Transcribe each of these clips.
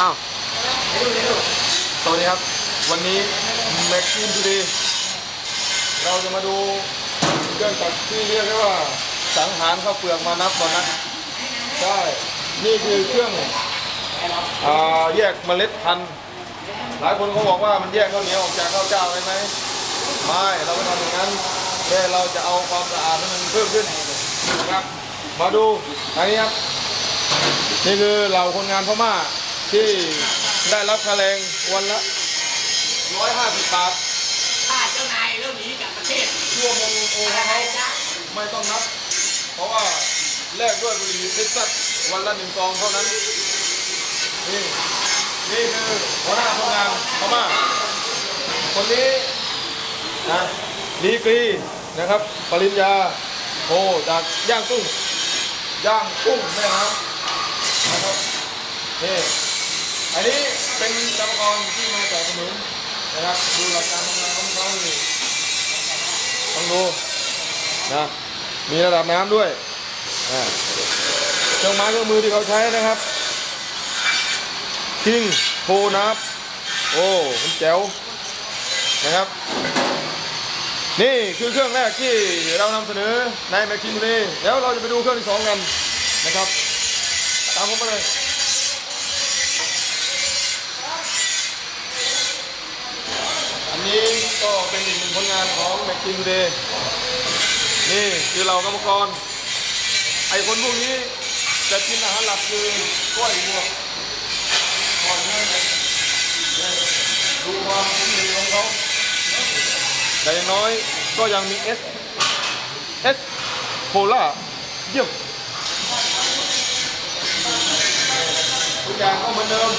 อ้าวสวัสดีครับ วันนี้แม็กซิมทูดีเราจะมาดูเครื่องจักรที่เรียกได้ว่าสังหารข้าวเปลือกมานับก่อนนะใช่นี่คือเครื่องอาแยกเมล็ดพันธุ์หลายคนเขาบอกว่ามันแยกข้าวเหนียวออกจากข้าวเจ้าได้ไหมไม่เราไม่ทำอย่างนั้นแค่เราจะเอาความสะอาดให้มันเพิ่มขึ้นนะครับ มาดูอันนี้ครับนี่คือเหล่าคนงานพม่า ที่ได้รับค่าแรงวันละ 150 บาทถ้าเจ้านายเริ่มหนีกลับประเทศชั่วโมงโออะไรเขานะไม่ต้องนับ เพราะว่าแลกด้วยบุหรี่ซิสตัสวันละหนึ่งซองเท่านั้น นี่นี่คือหัวหน้าคนงานพม่าคนนี้นะดีกรีนะครับ ปริญญาโทจากย่างกุ้งย่างกุ้งแม่น้ำนะครับนี่อันนี้ เป็นกรรมกรที่มาจากสมุนนะครับดูหลักการทำงานของเขานี่ต้องดูนะมีระดับน้ำด้วยเครื่องไม้เครื่องมือที่เขาใช้นะครับคิงโพนับโอ้มันแจ๋วนะครับ นี่คือเครื่องแรกที่เรานำเสนอในแมคคินบุรีแล้วเราจะไปดูเครื่องที่สองกันนะครับ ตามผมมาเลย อันนี้ ก็เป็นอีกหนึ่งผลงานของแมคคินบุรีนี่คือเรากรรมกร ไอคนพวกนี้จะกินอาหารหลักคือกล้วยบวกก่อนเนื่องดูความดีของเขาแต่อย่างน้อยก็ยังมี S S โคล่าเยี่ยมทุกอย่างก็เหมือนเดิม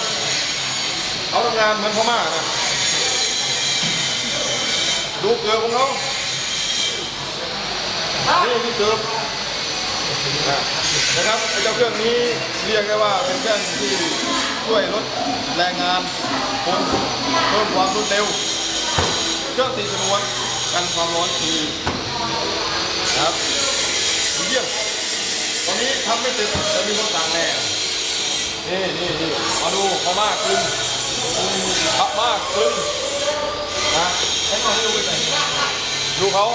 เขาทำงานเหมือนพม่านะ ดูเกลือของเขานี่มีเกลือนะนะครับไอ้เจ้าเครื่องนี้เรียกได้ว่าเป็นเครื่องที่ช่วยลดแรงงานคนเพิ่มความรวดเร็ว เครื่องตีชนวนกันความร้อนทีนะครับเยี่ยมตอนนี้ทำไม่เสร็จจะมีคนสั่งแน่นี่นี่นี่มาดูพม่ากลึงพม่ากลึงนะให้เขาให้ดูไป ดูเขา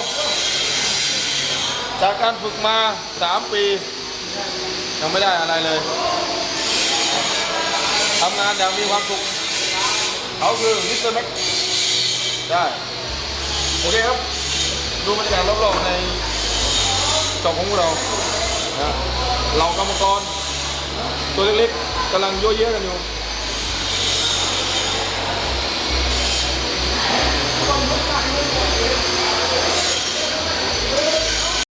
จากการฝึกมา 3 ปี ยังไม่ได้อะไรเลยทำงานอย่างมีความสุข เขาคือมิสเตอร์แม็กได้ โอเคครับ ดูบรรยากาศรอบๆในจอบของเรานะเรากรรมกร ตัวเล็กๆกำลังโยเยะกันอยู่